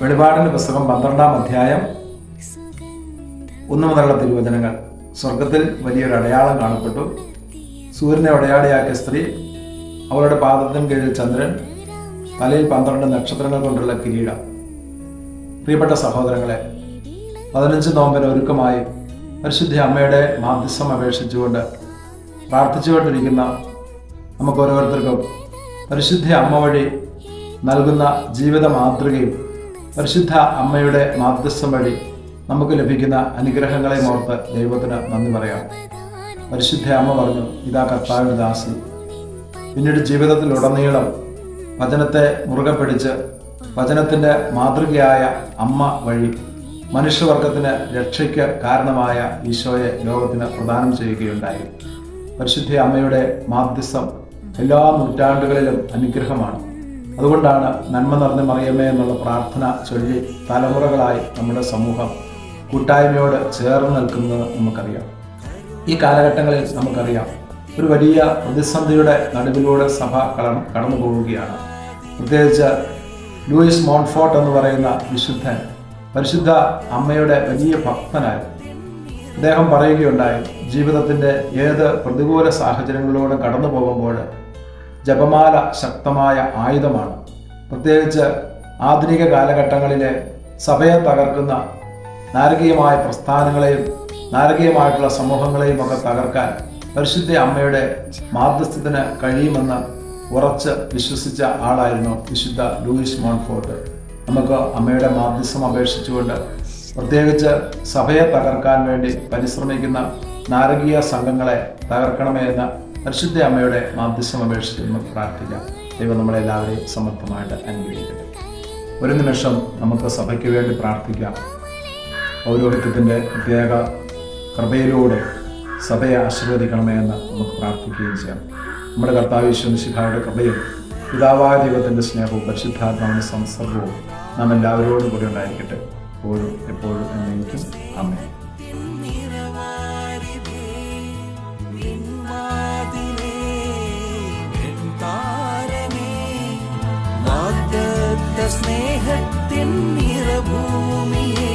വെളിപാടിന്റെ പുസ്തകം പന്ത്രണ്ടാം അധ്യായം ഒന്നു മുതലുള്ള തിരുവചനങ്ങൾ. സ്വർഗത്തിൽ വലിയൊരു അടയാളം കാണപ്പെട്ടു. സൂര്യനെ അടയാളിയാക്കിയ സ്ത്രീ അവളുടെ പാദത്തിന് കീഴിൽ ചന്ദ്രൻ തലയിൽ പന്ത്രണ്ട് നക്ഷത്രങ്ങൾ കൊണ്ടുള്ള കിരീടം. പ്രിയപ്പെട്ട സഹോദരങ്ങളെ പതിനഞ്ച് നോമ്പിന് ഒരുക്കമായി പരിശുദ്ധ അമ്മയുടെ മാധ്യസ്ഥം അപേക്ഷിച്ചുകൊണ്ട് പ്രാർത്ഥിച്ചുകൊണ്ടിരിക്കുന്ന നമുക്ക് ഓരോരുത്തർക്കും പരിശുദ്ധ അമ്മ വഴി നൽകുന്ന ജീവിത മാതൃകയും പരിശുദ്ധ അമ്മയുടെ മാധ്യസ്ഥം വഴി നമുക്ക് ലഭിക്കുന്ന അനുഗ്രഹങ്ങളെ ഓർത്ത് ദൈവത്തിന് നന്ദി പറയാം. പരിശുദ്ധ അമ്മ പറഞ്ഞു ഇതാ കർത്താവിന്റെ ദാസി. പിന്നീട് ജീവിതത്തിലുടനീളം വചനത്തെ മുറുകെ പിടിച്ച് വചനത്തിന്റെ മാതൃകയായ അമ്മ വഴി മനുഷ്യവർഗത്തിന് രക്ഷയ്ക്ക് കാരണമായ ഈശോയെ ലോകത്തിന് പ്രദാനം ചെയ്യുകയുണ്ടായി. പരിശുദ്ധ അമ്മയുടെ മാധ്യസ്ഥം എല്ലാ നൂറ്റാണ്ടുകളിലും അനുഗ്രഹമാണ്. അതുകൊണ്ടാണ് നന്മ നിറഞ്ഞ മറിയമേ എന്നുള്ള പ്രാർത്ഥന ചൊല്ലി തലമുറകളായി നമ്മുടെ സമൂഹം കൂട്ടായ്മയോട് ചേർന്ന് നിൽക്കുന്നത് നമുക്കറിയാം. ഈ കാലഘട്ടങ്ങളിൽ നമുക്കറിയാം ഒരു വലിയ പ്രതിസന്ധിയുടെ നടുവിലൂടെ സഭ കടന്നു പോവുകയാണ്. പ്രത്യേകിച്ച് ലൂയിസ് മോൺഫോർട്ട് എന്ന് പറയുന്ന വിശുദ്ധൻ പരിശുദ്ധ അമ്മയുടെ വലിയ ഭക്തനായി അദ്ദേഹം പറയുകയുണ്ടായി ജീവിതത്തിന്റെ ഏത് പ്രതികൂല സാഹചര്യങ്ങളിലൂടെ കടന്നു പോകുമ്പോൾ ജപമാല ശക്തമായ ആയുധമാണ്. പ്രത്യേകിച്ച് ആധുനിക കാലഘട്ടങ്ങളിലെ സഭയെ തകർക്കുന്ന നാരകീയമായ പ്രസ്ഥാനങ്ങളെയും നാരകീയമായിട്ടുള്ള സമൂഹങ്ങളെയും ഒക്കെ തകർക്കാൻ പരിശുദ്ധ അമ്മയുടെ മാർഗസ്ഥത്തിന് കഴിയുമെന്ന് ഉറച്ച് വിശ്വസിച്ച ആളായിരുന്നു വിശുദ്ധ ലൂയിസ് മോൺഫോർട്ട്. നമുക്ക് അമ്മയുടെ മാർഗസ്ഥം അപേക്ഷിച്ചുകൊണ്ട് പ്രത്യേകിച്ച് സഭയെ തകർക്കാൻ വേണ്ടി പരിശ്രമിക്കുന്ന നാരകീയ സംഘങ്ങളെ തകർക്കണമേ എന്ന് പരിശുദ്ധ അമ്മയുടെ മാധ്യസ്ഥം അപേക്ഷിച്ച് നമുക്ക് പ്രാർത്ഥിക്കാം. ദൈവം നമ്മളെല്ലാവരെയും സമർത്ഥമായിട്ട് അനുഗ്രഹിക്കട്ടെ. ഒരു നിമിഷം നമുക്ക് സഭയ്ക്ക് വേണ്ടി പ്രാർത്ഥിക്കാം. പൗരോഹിത്യത്തിന്റെ പ്രത്യേക കൃപയിലൂടെ സഭയെ ആശീർവദിക്കണമേ എന്ന് നമുക്ക് പ്രാർത്ഥിക്കുകയും ചെയ്യാം. നമ്മുടെ കർത്താവ് ഈശ്വരശിഖായുടെ കൃപയും പിതാവായ ദൈവത്തിന്റെ സ്നേഹവും പരിശുദ്ധാത്മാവിന്റെ സംസർഗവും നാം എല്ലാവരോടും കൂടി ഉണ്ടായിരിക്കട്ടെ. എപ്പോഴും എപ്പോഴും എന്നേക്കും. അമ്മേ സ്നേഹത്തിൻ നിറഭൂമിയെ.